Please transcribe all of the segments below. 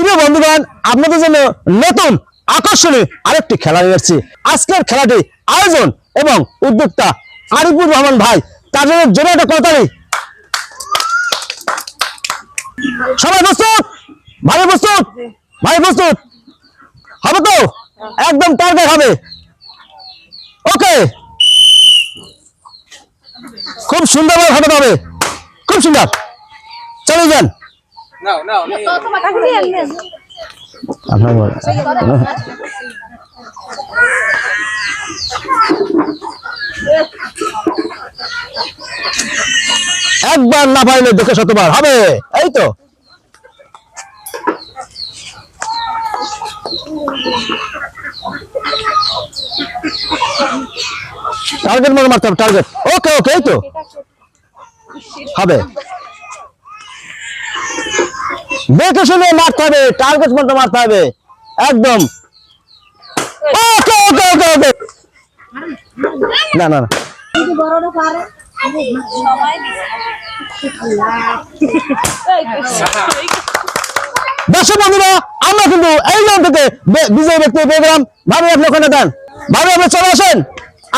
প্রিয় বন্ধুগণ, আপনাদের জন্য নতুন আকর্ষণীয় আরেকটি খেলা নিয়ে এসেছি। আজকের খেলাটি আয়োজন এবং উদ্যোক্তা আরিফুর রহমান ভাই, তার জন্য জোরে একটা করতালি সবাই প্রস্তুত? ভাই প্রস্তুত? ভাই প্রস্তুত? হবে তো? একদম টার্গেট হবে। ওকে। খুব সুন্দরভাবে হবে। খুব সুন্দর। চলে যান। একবার না পাইলে দেখে শতবার হবে এই তো। টার্গেট মনে মারতে হবে টার্গেট ওকে ওকে এই তো। হবে। দেখে শুনে মারতে হবে টার্গেট মতো মারতে হবে, একদম। ওকে ওকে ওকে ওকে। না না আমরা কিন্তু এই জন থেকে বিজয়ী ব্যক্তি পেয়ে গেলাম। ভাবি, আপনি ওখানে দেন ভাবি, আপনি চলে আসেন।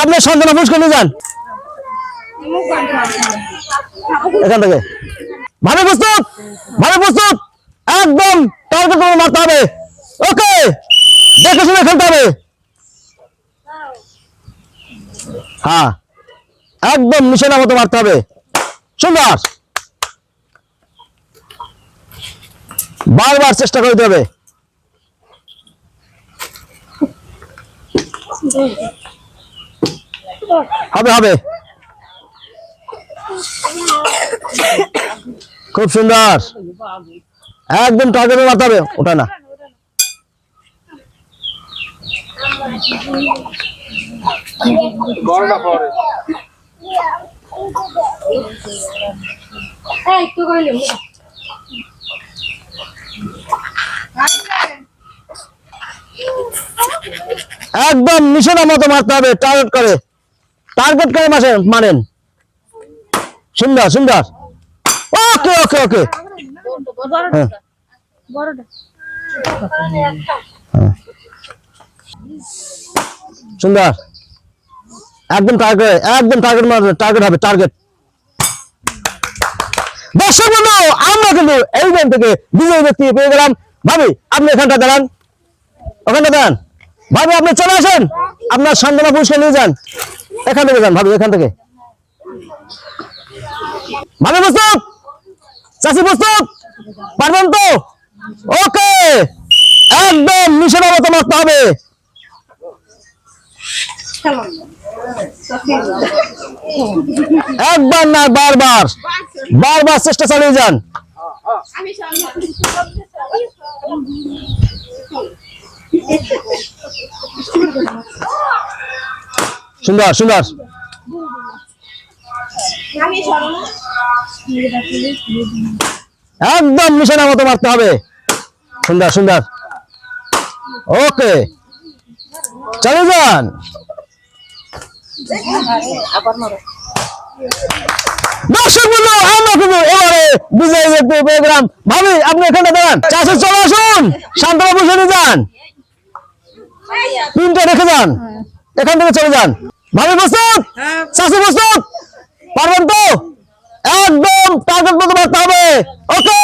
আপনি সন্তানা নিয়ে যান। এখান থেকে। ভাবি, প্রস্তুত। ভাবি, প্রস্তুত। টার্গেট করে মারতে হবে। ওকে, দেখে শুনে খেলতে হবে। হ্যাঁ একদম মিশনের মতো মারতে হবে। সুন্দর। বারবার চেষ্টা করতে হবে। হবে হবে। খুব সুন্দর। একদম টার্গেটে মারতে হবে ওটা না। বড়টা পরে। এই তুই কইলি। একদম নিশানা মতো মারতে হবে টার্গেট করে। টার্গেট করে মাসে মারেন। সুন্দর সুন্দর। ওকে ওকে ওকে সুন্দর। একদম টার্গেট একদম টার্গেট মারবে টার্গেট হবে টার্গেট দর্শক বন্ধু, আমরা কিন্তু এই গেম থেকে বিজয়ী ব্যক্তি পেয়ে গেলাম। ভাবি, আপনি এখানটা দাঁড়ান। ওখানটা দাঁড়ান। ভাবি, আপনি চলে আসেন। আপনার সন্ধানা পুরস্কার নিয়ে যান। এখান থেকে যান, ভাবি, এখান থেকে। ভাবি প্রস্তুত চাষি প্রস্তুত? পারবেন তো? ওকে। একদম মিশনের মতো মারতে হবে। একবার না, বারবার। বারবার চেষ্টা চালিয়ে যান। সুন্দর সুন্দর। একদম মিশনের মতো মারতে হবে। সুন্দর সুন্দর। ওকে। চলে যান। দর্শক বন্ধু আমরা কিন্তু এবারে বিজয় ব্যক্তি ভাবি আপনি এখানে দাঁড়ান। চাষে চলে আসুন। শান্তনা বসে যান। তিনটা রেখে যান। এখান থেকে চলে যান। ভাবি প্রস্তুত? চাষি প্রস্তুত? পারবেন তো? একদম টার্গেট মতো মারতে হবে। ওকে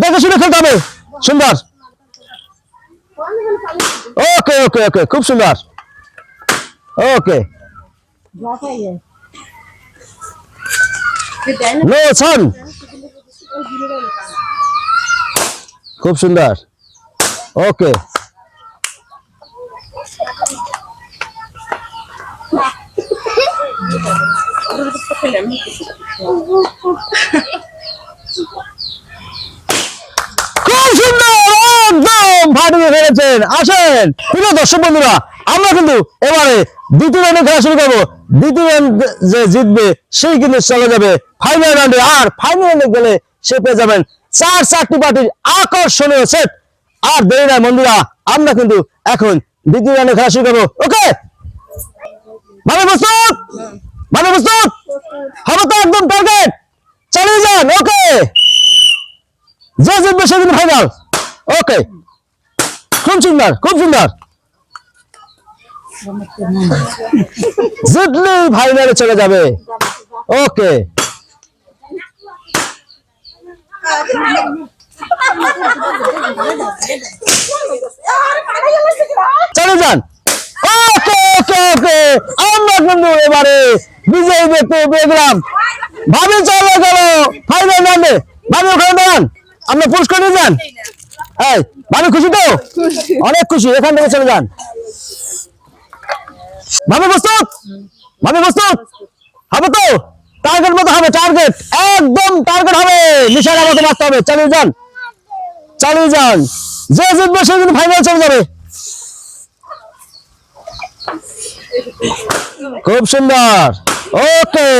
দেখে শুনে খেলতে হবে। সুন্দর। ওকে ওকে ওকে খুব সুন্দর। ওকে নো খুব সুন্দর। ওকে খুব সুন্দর, একদম বন্ধুরা, আমরা কিন্তু এবারে দ্বিতীয় শুরু করব। দ্বিতীয় যে জিতবে, সেই চলে যাবে আর ফাইনাল গেলে সে পেয়ে যাবেন আকর্ষণীয় সেট আর দেরি বন্ধুরা, আমরা কিন্তু এখন দ্বিতীয় রাউন্ডে খেলা শুরু করব। ওকে ভালো প্রস্তুত? ভালো প্রস্তুত? হবে তো একদম টার্গেট চালিয়ে যান ওকে যে জিতবে সেদিন ফাইনাল ওকে খুব সুন্দর খুব সুন্দর। জিতলেই ফাইনালে চলে যাবে। ওকে চলে যান। ওকে ওকে ওকে আমরা কিন্তু এবারে বিজয়ী ব্যক্তি দেখলাম ভাবি, চলে গেল ফাইনাল রাউন্ডে ভাবি। ওখানে দাঁড়ান। আমরা পুরস্কার নিয়ে যান। এই, ভাবি খুশি তো? অনেক খুশি। এখান থেকে চলে যান। ভাবি প্রস্তুত? ভাবি প্রস্তুত? হবে তো? টার্গেট মতো হবে টার্গেট একদম টার্গেট হবে। নিশানার মতো মারতে হবে। চালিয়ে যান। চালিয়ে যান। যে জিতবে, সে কিন্তু ফাইনাল চলে যাবে। খুব সুন্দর। ওকে।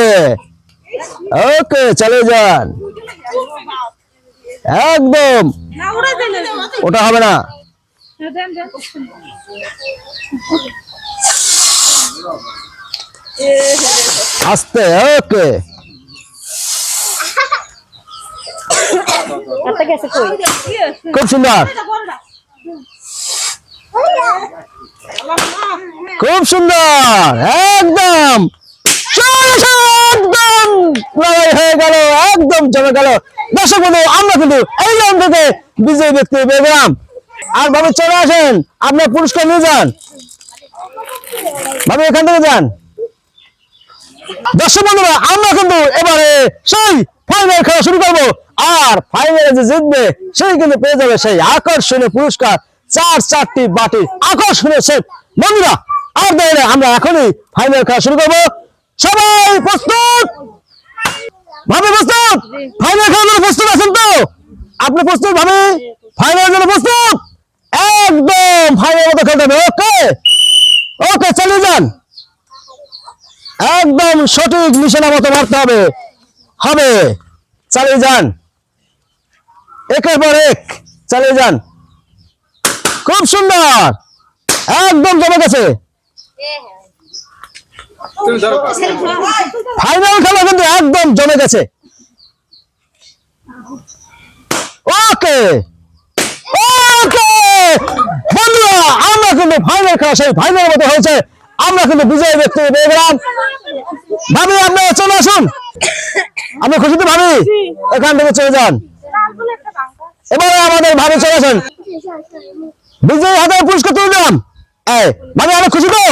ওকে চলে যান। একদম। ওটা হবে না। আস্তে ওকে। খুব সুন্দর। খুব সুন্দর। একদম। একদম হয়ে গেল, একদম জমে গেল। দর্শক বন্ধু, আমরা কিন্তু এই রাউন্ড থেকে বিজয়ী ব্যক্তি পেয়ে গেলাম। আর ভাবে চলে আসেন। আপনার পুরস্কার নিয়ে যান। ভাবে এখান থেকে যান। দর্শক বন্ধুরা, আমরা কিন্তু এবারে সেই ফাইনাল খেলা শুরু করব। আর ফাইনালে যে জিতবে, সেই কিন্তু পেয়ে যাবে সেই আকর্ষণীয় পুরস্কার। চার চারটি বাটি আকর্ষণীয় সেট বন্ধুরা, আর দেয় আমরা এখনই ফাইনাল খেলা শুরু করব। সবাই প্রস্তুত? ভাবে প্রস্তুত? ফাইনাল খেলার জন্য প্রস্তুত আছেন তো? আপনি প্রস্তুত ভাবে? ফাইনাল জন্য প্রস্তুত? একদম ফাইনাল মতো খেলতে হবে, ওকে? ওকে চালিয়ে যান। একদম সঠিক নিশানা মতো মারতে হবে। হবে। চালিয়ে যান। একের পর এক, চালিয়ে যান। খুব সুন্দর। একদম জমে গেছে ফাইনাল খেলা কিন্তু একদম জমে গেছে। ওকে। ওকে। বন্ধুরা আমরা কিন্তু ফাইনাল খেলা সেই ফাইনাল মতো হয়েছে। আমরা কিন্তু বিজয় ব্যক্তি পেয়ে গেলাম। ভাবি আপনারা চলে আসুন। আমরা খুশি তো ভাবি? এখান থেকে চলে যান। এবারে আমাদের ভাবি চলে আসেন। বিজয় হাজার পুরস্কার তুলে এই ভাবি অনেক খুশি তো?